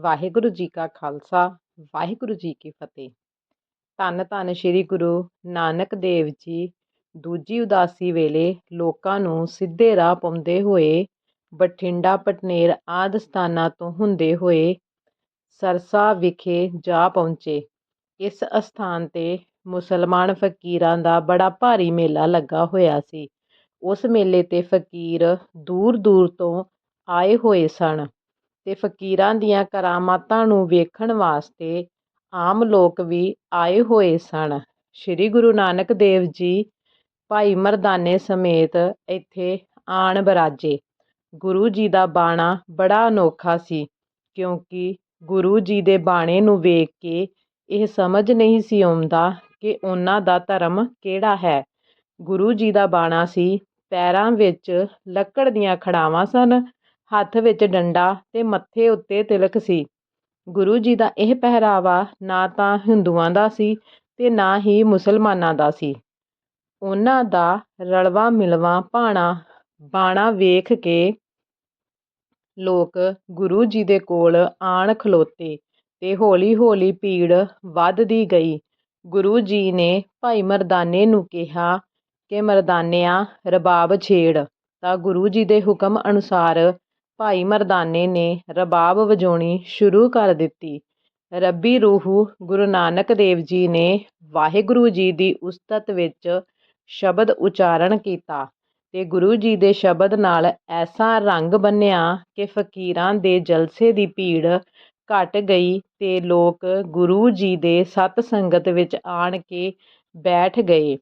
ਵਾਹਿਗੁਰੂ ਜੀ ਕਾ ਖਾਲਸਾ, ਵਾਹਿਗੁਰੂ ਜੀ ਕੀ ਫਤਿਹ। ਧੰਨ ਧੰਨ ਸ੍ਰੀ ਗੁਰੂ ਨਾਨਕ ਦੇਵ ਜੀ, ਦੂਜੀ ਉਦਾਸੀ ਵੇਲੇ ਲੋਕਾਂ ਨੂੰ ਸਿੱਧੇ ਰਾਹ ਪਾਉਂਦੇ ਹੋਏ, ਬਠਿੰਡਾ, ਪਟਨੇਰ ਆਦਿ ਸਥਾਨਾਂ ਤੋਂ ਹੁੰਦੇ ਹੋਏ ਸਰਸਾ ਵਿਖੇ ਜਾ ਪਹੁੰਚੇ। ਇਸ ਅਸਥਾਨ ਤੇ ਮੁਸਲਮਾਨ ਫਕੀਰਾਂ ਦਾ ਬੜਾ ਭਾਰੀ ਮੇਲਾ ਲੱਗਾ ਹੋਇਆ ਸੀ। ਉਸ ਮੇਲੇ ਤੇ ਫਕੀਰ ਦੂਰ ਦੂਰ ਤੋਂ ਆਏ ਹੋਏ ਸਨ। ਅਤੇ ਫਕੀਰਾਂ ਦੀਆਂ ਕਰਾਮਾਤਾਂ ਨੂੰ ਵੇਖਣ ਵਾਸਤੇ ਆਮ ਲੋਕ ਵੀ ਆਏ ਹੋਏ ਸਨ। ਸ੍ਰੀ ਗੁਰੂ ਨਾਨਕ ਦੇਵ ਜੀ ਭਾਈ ਮਰਦਾਨੇ ਸਮੇਤ ਇੱਥੇ ਆਣ ਬਰਾਜੇ। ਗੁਰੂ ਜੀ ਦਾ ਬਾਣਾ ਬੜਾ ਅਨੋਖਾ ਸੀ, ਕਿਉਂਕਿ ਗੁਰੂ ਜੀ ਦੇ ਬਾਣੇ ਨੂੰ ਵੇਖ ਕੇ ਇਹ ਸਮਝ ਨਹੀਂ ਸੀ ਆਉਂਦਾ ਕਿ ਉਹਨਾਂ ਦਾ ਧਰਮ ਕਿਹੜਾ ਹੈ। ਗੁਰੂ ਜੀ ਦਾ ਬਾਣਾ ਸੀ, ਪੈਰਾਂ ਵਿੱਚ ਲੱਕੜ ਦੀਆਂ ਖੜਾਵਾਂ ਸਨ ਹੱਥ ਵਿੱਚ ਡੰਡਾ ਤੇ ਮੱਥੇ ਉੱਤੇ ਤਿਲਕ ਸੀ। ਗੁਰੂ ਜੀ ਦਾ ਇਹ ਪਹਿਰਾਵਾ ਨਾ ਤਾਂ ਹਿੰਦੂਆਂ ਦਾ ਸੀ ਤੇ ਨਾ ਹੀ ਮੁਸਲਮਾਨਾਂ ਦਾ ਸੀ। ਉਹਨਾਂ ਦਾ ਰਲਵਾ ਮਿਲਵਾ ਭਾਣਾ ਬਾਣਾ ਵੇਖ ਕੇ ਲੋਕ ਗੁਰੂ ਜੀ ਦੇ ਕੋਲ ਆਣ ਖਲੋਤੇ ਤੇ ਹੌਲੀ ਹੌਲੀ ਭੀੜ ਵੱਧਦੀ ਗਈ। ਗੁਰੂ ਜੀ ਨੇ ਭਾਈ ਮਰਦਾਨੇ ਨੂੰ ਕਿਹਾ ਕਿ ਮਰਦਾਨਿਆਂ ਰਬਾਬ ਛੇੜ। ਤਾਂ ਗੁਰੂ ਜੀ ਦੇ ਹੁਕਮ ਅਨੁਸਾਰ ਭਾਈ ਮਰਦਾਨੇ ਨੇ ਰਬਾਬ ਵਜਾਉਣੀ ਸ਼ੁਰੂ ਕਰ ਦਿੱਤੀ। ਰੱਬੀ ਰੂਹ ਗੁਰੂ ਨਾਨਕ ਦੇਵ ਜੀ ਨੇ ਵਾਹਿਗੁਰੂ ਜੀ ਦੀ ਉਸਤਤ ਵਿੱਚ ਸ਼ਬਦ ਉਚਾਰਨ ਕੀਤਾ ਤੇ ਗੁਰੂ ਜੀ ਦੇ ਸ਼ਬਦ ਨਾਲ ਐਸਾ ਰੰਗ ਬੰਨਿਆ ਕਿ ਫਕੀਰਾਂ ਦੇ ਜਲਸੇ ਦੀ ਭੀੜ ਘਟ ਗਈ ਤੇ ਲੋਕ ਗੁਰੂ ਜੀ ਦੇ ਸਤ ਸੰਗਤ ਵਿੱਚ ਆਣ ਕੇ ਬੈਠ ਗਏ।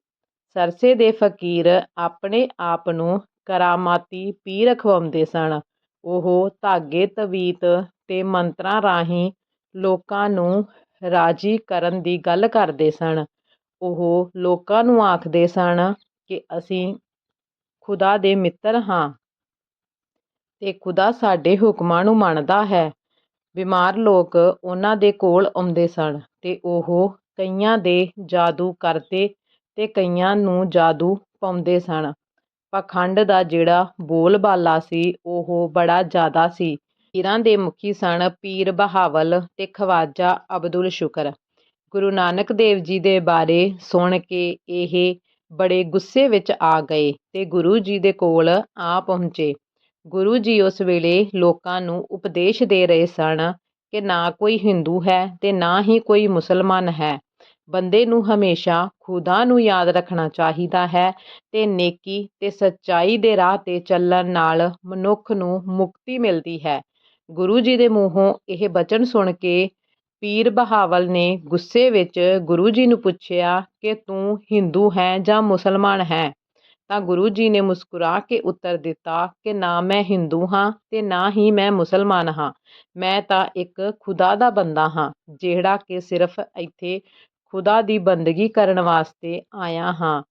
ਸਰਸੇ ਦੇ ਫਕੀਰ ਆਪਣੇ ਆਪ ਨੂੰ ਕਰਾਮਾਤੀ ਪੀਰ ਖਵਾਉਂਦੇ ਸਨ। ਉਹ ਧਾਗੇ, ਤਵੀਤ ਤੇ ਮੰਤਰਾਂ ਰਾਹੀਂ ਲੋਕਾਂ ਨੂੰ ਰਾਜੀ ਕਰਨ ਦੀ ਗੱਲ ਕਰਦੇ ਸਨ। ਉਹ ਲੋਕਾਂ ਨੂੰ ਆਖਦੇ ਸਨ ਕਿ ਅਸੀਂ ਖੁਦਾ ਦੇ ਮਿੱਤਰ ਹਾਂ ਤੇ ਖੁਦਾ ਸਾਡੇ ਹੁਕਮਾਂ ਨੂੰ ਮੰਨਦਾ ਹੈ। ਬਿਮਾਰ ਲੋਕ ਉਹਨਾਂ ਦੇ ਕੋਲ ਆਉਂਦੇ ਸਨ ਤੇ ਉਹ ਕਈਆਂ ਦੇ ਜਾਦੂ ਕਰਦੇ ਤੇ ਕਈਆਂ ਨੂੰ ਜਾਦੂ ਪਾਉਂਦੇ ਸਨ। ਪਾਖੰਡ ਦਾ ਜਿਹੜਾ ਬੋਲਬਾਲਾ ਸੀ, ਉਹ ਬੜਾ ਜ਼ਿਆਦਾ ਸੀ। ਪੀਰਾਂ ਦੇ ਮੁਖੀ ਸਨ ਪੀਰ ਬਹਾਵਲ ਤੇ ਖਵਾਜਾ ਅਬਦੁਲ ਸ਼ੁਕਰ। ਗੁਰੂ ਨਾਨਕ ਦੇਵ ਜੀ ਦੇ ਬਾਰੇ ਸੁਣ ਕੇ ਇਹ ਬੜੇ ਗੁੱਸੇ ਵਿੱਚ ਆ ਗਏ ਤੇ ਗੁਰੂ ਜੀ ਦੇ ਕੋਲ ਆ ਪਹੁੰਚੇ। ਗੁਰੂ ਜੀ ਉਸ ਵੇਲੇ ਲੋਕਾਂ ਨੂੰ ਉਪਦੇਸ਼ ਦੇ ਰਹੇ ਸਨ ਕਿ ਨਾ ਕੋਈ ਹਿੰਦੂ ਹੈ ਤੇ ਨਾ ਹੀ ਕੋਈ ਮੁਸਲਮਾਨ ਹੈ। ਬੰਦੇ ਨੂੰ ਹਮੇਸ਼ਾ ਖੁਦਾ ਨੂੰ ਯਾਦ ਰੱਖਣਾ ਚਾਹੀਦਾ ਹੈ ਤੇ ਨੇਕੀ ਤੇ ਸੱਚਾਈ ਦੇ ਰਾਹ ਤੇ ਚੱਲਣ ਨਾਲ ਮਨੁੱਖ ਨੂੰ ਮੁਕਤੀ ਮਿਲਦੀ ਹੈ। ਗੁਰੂ ਜੀ ਦੇ ਮੂੰਹੋਂ ਇਹ ਬਚਨ ਸੁਣ ਕੇ ਪੀਰ ਬਹਾਵਲ ਨੇ ਗੁੱਸੇ ਵਿੱਚ ਗੁਰੂ ਜੀ ਨੂੰ ਪੁੱਛਿਆ ਕਿ ਤੂੰ ਹਿੰਦੂ ਹੈ ਜਾਂ ਮੁਸਲਮਾਨ ਹੈ? ਤਾਂ ਗੁਰੂ ਜੀ ਨੇ ਮੁਸਕਰਾ ਕੇ ਉੱਤਰ ਦਿੱਤਾ ਕਿ ਨਾ ਮੈਂ ਹਿੰਦੂ ਹਾਂ ਤੇ ਨਾ ਹੀ ਮੈਂ ਮੁਸਲਮਾਨ ਹਾਂ। ਮੈਂ ਤਾਂ ਇੱਕ ਖੁਦਾ ਦਾ ਬੰਦਾ ਹਾਂ, ਜਿਹੜਾ ਕਿ ਸਿਰਫ ਇੱਥੇ ਖੁਦਾ ਦੀ ਬੰਦਗੀ ਕਰਨ ਵਾਸਤੇ ਆਇਆ ਹਾਂ।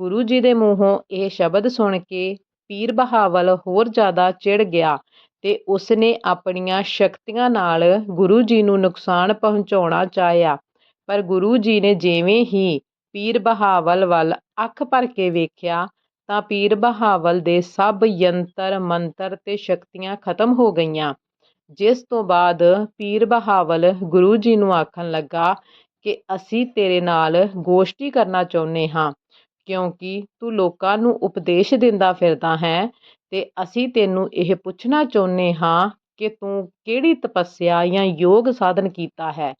ਗੁਰੂ ਜੀ ਦੇ ਮੂੰਹੋਂ ਇਹ ਸ਼ਬਦ ਸੁਣ ਕੇ ਪੀਰ ਬਹਾਵਲ ਹੋਰ ਜ਼ਿਆਦਾ ਚਿੜ ਗਿਆ ਤੇ ਉਸਨੇ ਆਪਣੀਆਂ ਸ਼ਕਤੀਆਂ ਨਾਲ ਗੁਰੂ ਜੀ ਨੂੰ ਨੁਕਸਾਨ ਪਹੁੰਚਾਉਣਾ ਚਾਹਿਆ। ਪਰ ਗੁਰੂ ਜੀ ਨੇ ਜਿਵੇਂ ਹੀ ਪੀਰ ਬਹਾਵਲ ਵੱਲ ਅੱਖ ਭਰ ਕੇ ਵੇਖਿਆ ਤਾਂ ਪੀਰ ਬਹਾਵਲ ਦੇ ਸਭ ਯੰਤਰ, ਮੰਤਰ ਤੇ ਸ਼ਕਤੀਆਂ ਖਤਮ ਹੋ ਗਈਆਂ। ਜਿਸ ਤੋਂ ਬਾਅਦ ਪੀਰ ਬਹਾਵਲ ਗੁਰੂ ਜੀ ਨੂੰ ਆਖਣ ਲੱਗਾ ਕਿ ਅਸੀਂ ਤੇਰੇ ਨਾਲ ਗੋਸ਼ਟੀ ਕਰਨਾ ਚਾਹੁੰਦੇ ਹਾਂ, ਕਿਉਂਕਿ ਤੂੰ ਲੋਕਾਂ ਨੂੰ ਉਪਦੇਸ਼ ਦਿੰਦਾ ਫਿਰਦਾ ਹੈ ਤੇ ਅਸੀਂ ਤੈਨੂੰ ਇਹ ਪੁੱਛਣਾ ਚਾਹੁੰਦੇ ਹਾਂ ਕਿ ਤੂੰ ਕਿਹੜੀ ਤਪੱਸਿਆ ਜਾਂ ਯੋਗ ਸਾਧਨ ਕੀਤਾ ਹੈ?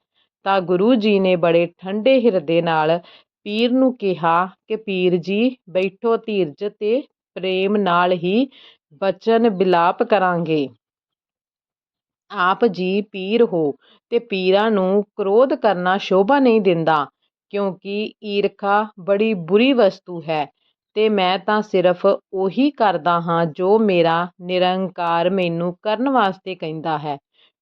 ਤਾਂ ਗੁਰੂ ਜੀ ਨੇ ਬੜੇ ਠੰਡੇ ਹਿਰਦੇ ਨਾਲ ਪੀਰ ਨੂੰ ਕਿਹਾ ਕਿ ਪੀਰ ਜੀ, ਬੈਠੋ ਧੀਰਜ ਤੇ ਪ੍ਰੇਮ ਨਾਲ ਹੀ ਬਚਨ ਬਿਲਾਪ ਕਰਾਂਗੇ। ਆਪ ਜੀ ਪੀਰ ਹੋ ਤੇ ਪੀਰਾਂ ਨੂੰ ਕ੍ਰੋਧ ਕਰਨਾ ਸ਼ੋਭਾ ਨਹੀਂ ਦਿੰਦਾ, ਕਿਉਂਕਿ ਈਰਖਾ ਬੜੀ ਬੁਰੀ ਵਸਤੂ ਹੈ ਤੇ ਮੈਂ ਤਾਂ ਸਿਰਫ ਉਹੀ ਕਰਦਾ ਹਾਂ ਜੋ ਮੇਰਾ ਨਿਰੰਕਾਰ ਮੈਨੂੰ ਕਰਨ ਵਾਸਤੇ ਕਹਿੰਦਾ ਹੈ।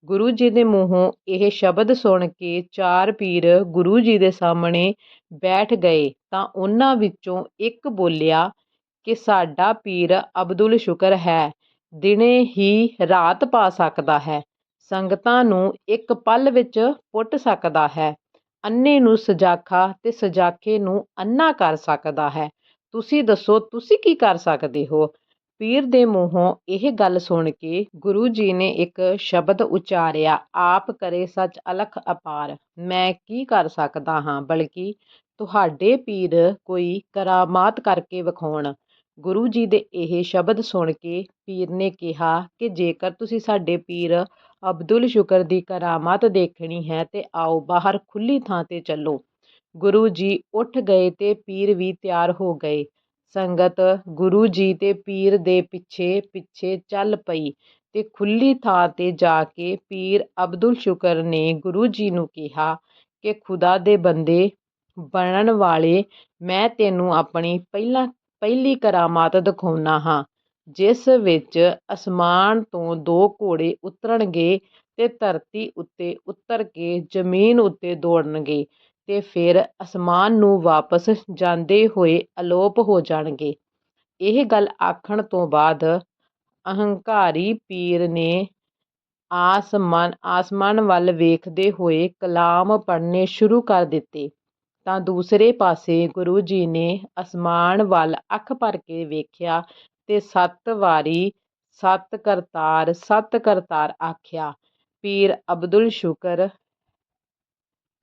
ਗੁਰੂ ਜੀ ਦੇ ਮੂੰਹੋਂ ਇਹ ਸ਼ਬਦ ਸੁਣ ਕੇ ਚਾਰ ਪੀਰ ਗੁਰੂ ਜੀ ਦੇ ਸਾਹਮਣੇ ਬੈਠ ਗਏ ਤਾਂ ਉਹਨਾਂ ਵਿੱਚੋਂ ਇੱਕ ਬੋਲਿਆ, ਕਿ ਸਾਡਾ ਪੀਰ ਅਬਦੁਲ ਸ਼ੁਕਰ ਹੈ, ਦਿਨੇ ਹੀ ਰਾਤ ਪਾ ਸਕਦਾ ਹੈ। ਸੰਗਤਾਂ ਨੂੰ ਇੱਕ ਪਲ ਵਿੱਚ ਪੁੱਟ ਸਕਦਾ ਹੈ। ਅੰਨ੍ਹੇ ਨੂੰ ਸਜਾਖਾ ਤੇ ਸਜਾਖੇ ਨੂੰ ਅੰਨਾ ਕਰ ਸਕਦਾ ਹੈ। ਤੁਸੀਂ ਦੱਸੋ, ਤੁਸੀਂ ਕੀ ਕਰ ਸਕਦੇ ਹੋ? ਪੀਰ ਦੇ ਮੂੰਹੋਂ ਇਹ ਗੱਲ ਸੁਣ ਕੇ ਗੁਰੂ ਜੀ ਨੇ ਇੱਕ ਸ਼ਬਦ ਉਚਾਰਿਆ, ਆਪ ਕਰੇ ਸੱਚ ਅਲਖ ਅਪਾਰ। ਮੈਂ ਕੀ ਕਰ ਸਕਦਾ ਹਾਂ? ਬਲਕਿ ਤੁਹਾਡੇ ਪੀਰ ਕੋਈ ਕਰਾਮਾਤ ਕਰਕੇ ਵਿਖਾਉਣ। ਗੁਰੂ ਜੀ ਦੇ ਇਹ ਸ਼ਬਦ ਸੁਣ ਕੇ ਪੀਰ ਨੇ ਕਿਹਾ ਕਿ ਜੇਕਰ ਤੁਸੀਂ ਸਾਡੇ ਪੀਰ ਅਬਦੁਲ ਸ਼ੁਕਰ ਦੀ ਕਰਾਮਾਤ ਦੇਖਣੀ ਹੈ ਤੇ ਆਓ ਬਾਹਰ ਖੁੱਲੀ ਥਾਂ ਤੇ ਚੱਲੋ। ਗੁਰੂ ਜੀ ਉੱਠ ਗਏ ਤੇ ਪੀਰ ਵੀ ਤਿਆਰ ਹੋ ਗਏ। ਸੰਗਤ ਗੁਰੂ ਜੀ ਤੇ ਪੀਰ ਦੇ ਪਿੱਛੇ ਪਿੱਛੇ ਚੱਲ ਪਈ ਤੇ ਖੁੱਲੀ ਥਾਂ ਤੇ ਜਾ ਕੇ ਪੀਰ ਅਬਦੁਲ ਸ਼ੁਕਰ ਨੇ ਗੁਰੂ ਜੀ ਨੂੰ ਕਿਹਾ ਕਿ ਖੁਦਾ ਦੇ ਬੰਦੇ ਬਣਨ ਵਾਲੇ ਮੈਂ ਤੈਨੂੰ ਆਪਣੀ ਪਹਿਲਾਂ ਪਹਿਲੀ ਕਰਾਮਾਤ ਦਿਖਾਉਂਦਾ ਹਾਂ, ਜਿਸ ਵਿੱਚ ਅਸਮਾਨ ਤੋਂ ਦੋ ਘੋੜੇ ਉਤਰਨਗੇ ਤੇ ਧਰਤੀ ਉੱਤੇ ਉਤਰ ਕੇ ਜ਼ਮੀਨ ਉੱਤੇ ਦੌੜਨਗੇ ਤੇ ਫਿਰ ਅਸਮਾਨ ਨੂੰ ਵਾਪਸ ਜਾਂਦੇ ਹੋਏ ਅਲੋਪ ਹੋ ਜਾਣਗੇ। ਇਹ ਗੱਲ ਆਖਣ ਤੋਂ ਬਾਅਦ ਅਹੰਕਾਰੀ ਪੀਰ ਨੇ ਆਸਮਾਨ ਆਸਮਾਨ ਵੱਲ ਵੇਖਦੇ ਹੋਏ ਕਲਾਮ ਪੜ੍ਹਨੇ ਸ਼ੁਰੂ ਕਰ ਦਿੱਤੇ। ਤਾਂ ਦੂਸਰੇ ਪਾਸੇ ਗੁਰੂ ਜੀ ਨੇ ਅਸਮਾਨ ਵੱਲ ਅੱਖ ਭਰ ਕੇ ਵੇਖਿਆ ਤੇ ਸੱਤ ਵਾਰੀ ਸੱਤ ਕਰਤਾਰ ਸੱਤ ਕਰਤਾਰ ਆਖਿਆ, ਪੀਰ ਅਬਦੁਲ ਸ਼ੁਕਰ,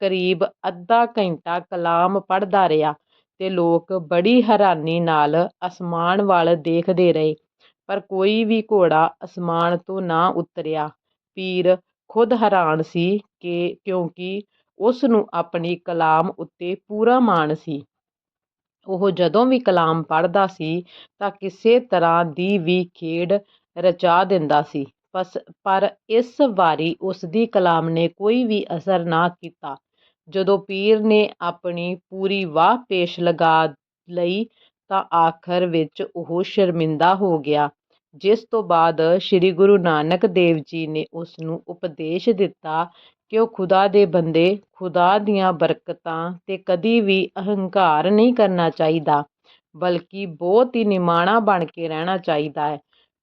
ਕਰੀਬ ਅੱਧਾ ਘੰਟਾ ਕਲਾਮ ਪੜ੍ਹਦਾ ਰਿਹਾ ਤੇ ਲੋਕ ਬੜੀ ਹੈਰਾਨੀ ਨਾਲ ਅਸਮਾਨ ਵੱਲ ਦੇਖਦੇ ਰਹੇ, ਪਰ ਕੋਈ ਵੀ ਘੋੜਾ ਅਸਮਾਨ ਤੋਂ ਨਾ ਉਤਰਿਆ। ਪੀਰ ਖੁਦ ਹੈਰਾਨ ਸੀ ਕਿ ਕਿਉਂਕਿ ਉਸ ਨੂੰ ਆਪਣੀ ਕਲਾਮ ਉੱਤੇ ਪੂਰਾ ਮਾਣ ਸੀ। ਉਹ ਜਦੋਂ ਵੀ ਕਲਾਮ ਪੜ੍ਹਦਾ ਸੀ ਤਾਂ ਕਿਸੇ ਤਰ੍ਹਾਂ ਦੀ ਵੀ ਖੇਡ ਰਚਾ ਦਿੰਦਾ ਸੀ। ਬਸ, ਪਰ ਇਸ ਵਾਰੀ ਉਸ ਦੀ ਕਲਾਮ ਨੇ ਕੋਈ ਵੀ ਅਸਰ ਨਾ ਕੀਤਾ। ਜਦੋਂ ਪੀਰ ਨੇ ਆਪਣੀ ਪੂਰੀ ਵਾਹ ਪੇਸ਼ ਲਗਾ ਲਈ ਤਾਂ ਆਖਰ ਵਿੱਚ ਉਹ ਸ਼ਰਮਿੰਦਾ ਹੋ ਗਿਆ, ਜਿਸ ਤੋਂ ਬਾਅਦ ਸ੍ਰੀ ਗੁਰੂ ਨਾਨਕ ਦੇਵ ਜੀ ਨੇ ਉਸ ਨੂੰ ਉਪਦੇਸ਼ ਦਿੱਤਾ ਕਿ ਉਹ ਖੁਦਾ ਦੇ ਬੰਦੇ, ਖੁਦਾ ਦੀਆਂ ਬਰਕਤਾਂ ਤੇ ਕਦੀ ਵੀ ਅਹੰਕਾਰ ਨਹੀਂ ਕਰਨਾ ਚਾਹੀਦਾ, ਬਲਕਿ ਬਹੁਤ ਹੀ ਨਿਮਾਣਾ ਬਣ ਕੇ ਰਹਿਣਾ ਚਾਹੀਦਾ ਹੈ।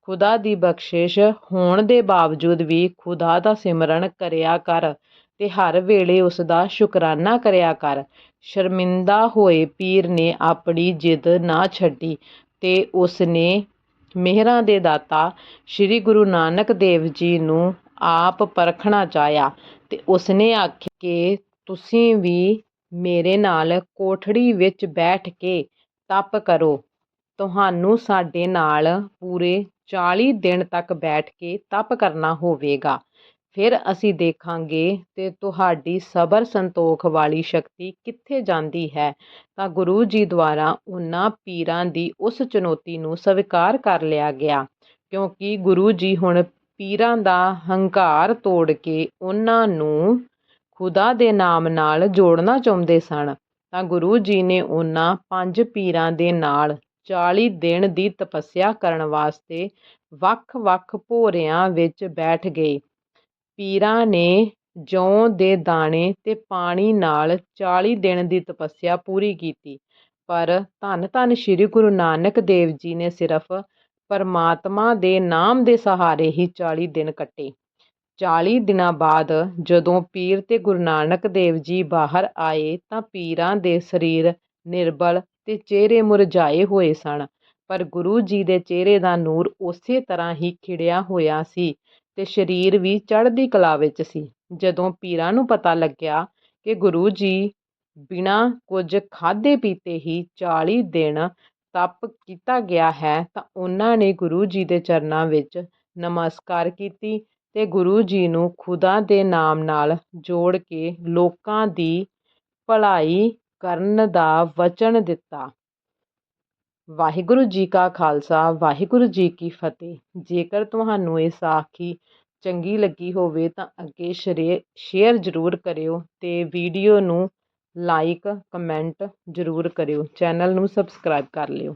ਖੁਦਾ ਦੀ ਬਖਸ਼ਿਸ਼ ਹੋਣ ਦੇ ਬਾਵਜੂਦ ਵੀ ਖੁਦਾ ਦਾ ਸਿਮਰਨ ਕਰਿਆ ਕਰ ਤੇ ਹਰ ਵੇਲੇ ਉਸ ਦਾ ਸ਼ੁਕਰਾਨਾ ਕਰਿਆ ਕਰ। ਸ਼ਰਮਿੰਦਾ ਹੋਏ ਪੀਰ ਨੇ ਆਪਣੀ ਜਿੱਦ ਨਾ ਛੱਡੀ ਤੇ ਉਸ ਨੇ ਮਿਹਰਾਂ ਦੇ ਦਾਤਾ ਸ੍ਰੀ ਗੁਰੂ ਨਾਨਕ ਦੇਵ ਜੀ ਨੂੰ ਆਪ ਪਰਖਣਾ ਚਾਹਿਆ। ਤੇ ਉਸਨੇ ਆਖਿਆ ਕਿ ਤੁਸੀਂ ਵੀ ਮੇਰੇ ਨਾਲ ਕੋਠੜੀ ਵਿੱਚ ਬੈਠ ਕੇ ਤਪ ਕਰੋ। ਤੁਹਾਨੂੰ ਸਾਡੇ ਨਾਲ ਪੂਰੇ 40 ਦਿਨ ਤੱਕ ਬੈਠ ਕੇ ਤਪ ਕਰਨਾ ਹੋਵੇਗਾ। ਫਿਰ ਅਸੀਂ ਦੇਖਾਂਗੇ ਤੇ ਤੁਹਾਡੀ ਸਬਰ ਸੰਤੋਖ ਵਾਲੀ ਸ਼ਕਤੀ ਕਿੱਥੇ ਜਾਂਦੀ ਹੈ। ਤਾਂ ਗੁਰੂ ਜੀ ਦੁਆਰਾ ਉਹਨਾਂ ਪੀਰਾਂ ਦੀ ਉਸ ਚੁਣੌਤੀ ਨੂੰ ਸਵੀਕਾਰ ਕਰ ਲਿਆ ਗਿਆ, ਕਿਉਂਕਿ ਗੁਰੂ ਜੀ ਹੁਣ ਪੀਰਾਂ ਦਾ ਹੰਕਾਰ ਤੋੜ ਕੇ ਉਹਨਾਂ ਨੂੰ ਖੁਦਾ ਦੇ ਨਾਮ ਨਾਲ ਜੋੜਨਾ ਚਾਹੁੰਦੇ ਸਨ। ਤਾਂ ਗੁਰੂ ਜੀ ਨੇ ਉਹਨਾਂ ਪੰਜ ਪੀਰਾਂ ਦੇ ਨਾਲ 40 ਦਿਨ ਦੀ ਤਪੱਸਿਆ ਕਰਨ ਵਾਸਤੇ ਵੱਖ-ਵੱਖ ਭੋਰਿਆਂ ਵਿੱਚ ਬੈਠ ਗਏ। ਪੀਰਾਂ ਨੇ ਜੌਂ ਦੇ ਦਾਣੇ ਤੇ ਪਾਣੀ ਨਾਲ 40 ਦਿਨ ਦੀ ਤਪੱਸਿਆ ਪੂਰੀ ਕੀਤੀ। ਪਰ ਧੰਨ ਧੰਨ ਸ੍ਰੀ ਗੁਰੂ ਨਾਨਕ ਦੇਵ ਜੀ ਨੇ ਸਿਰਫ ਪਰਮਾਤਮਾ ਦੇ ਨਾਮ ਦੇ ਸਹਾਰੇ ਹੀ 40 ਦਿਨ ਕੱਟੇ। 40 ਦਿਨਾਂ ਬਾਅਦ ਜਦੋਂ ਪੀਰ ਤੇ ਗੁਰੂ ਨਾਨਕ ਦੇਵ ਜੀ ਬਾਹਰ ਆਏ ਤਾਂ ਪੀਰਾਂ ਦੇ ਸਰੀਰ ਨਿਰਬਲ ਤੇ ਚਿਹਰੇ ਮੁਰਝਾਏ ਹੋਏ ਸਨ, ਪਰ ਗੁਰੂ ਜੀ ਦੇ ਚਿਹਰੇ ਦਾ ਨੂਰ ਉਸੇ ਤਰ੍ਹਾਂ ਹੀ ਖਿੜਿਆ ਹੋਇਆ ਸੀ ਤੇ ਸਰੀਰ ਵੀ ਚੜ੍ਹਦੀ ਕਲਾ ਵਿੱਚ ਸੀ। ਜਦੋਂ ਪੀਰਾਂ ਨੂੰ ਪਤਾ ਲੱਗਿਆ ਕਿ ਗੁਰੂ ਜੀ ਬਿਨਾਂ ਕੁਝ ਖਾਧੇ ਪੀਤੇ ਹੀ 40 ਦਿਨ ਤਪ ਕੀਤਾ ਗਿਆ ਹੈ, ਤਾਂ ਉਹਨਾਂ ਨੇ ਗੁਰੂ ਜੀ ਦੇ ਚਰਨਾਂ ਵਿੱਚ ਨਮਸਕਾਰ ਕੀਤੀ ਅਤੇ ਗੁਰੂ ਜੀ ਨੂੰ ਖੁਦਾ ਦੇ ਨਾਮ ਨਾਲ ਜੋੜ ਕੇ ਲੋਕਾਂ ਦੀ ਭਲਾਈ ਕਰਨ ਦਾ ਵਚਨ ਦਿੱਤਾ। ਵਾਹਿਗੁਰੂ ਜੀ ਕਾ ਖਾਲਸਾ, ਵਾਹਿਗੁਰੂ ਜੀ ਕੀ ਫਤਿਹ। ਜੇਕਰ ਤੁਹਾਨੂੰ ਇਹ ਸਾਖੀ ਚੰਗੀ ਲੱਗੀ ਹੋਵੇ ਤਾਂ ਅੱਗੇ ਸ਼ਰੇ, ਸ਼ੇਅਰ ਜ਼ਰੂਰ ਕਰਿਓ ਤੇ ਵੀਡੀਓ ਨੂੰ ਲਾਈਕ ਕਮੈਂਟ ਜ਼ਰੂਰ ਕਰਿਓ ਚੈਨਲ ਨੂੰ ਸਬਸਕ੍ਰਾਈਬ ਕਰ ਲਿਓ।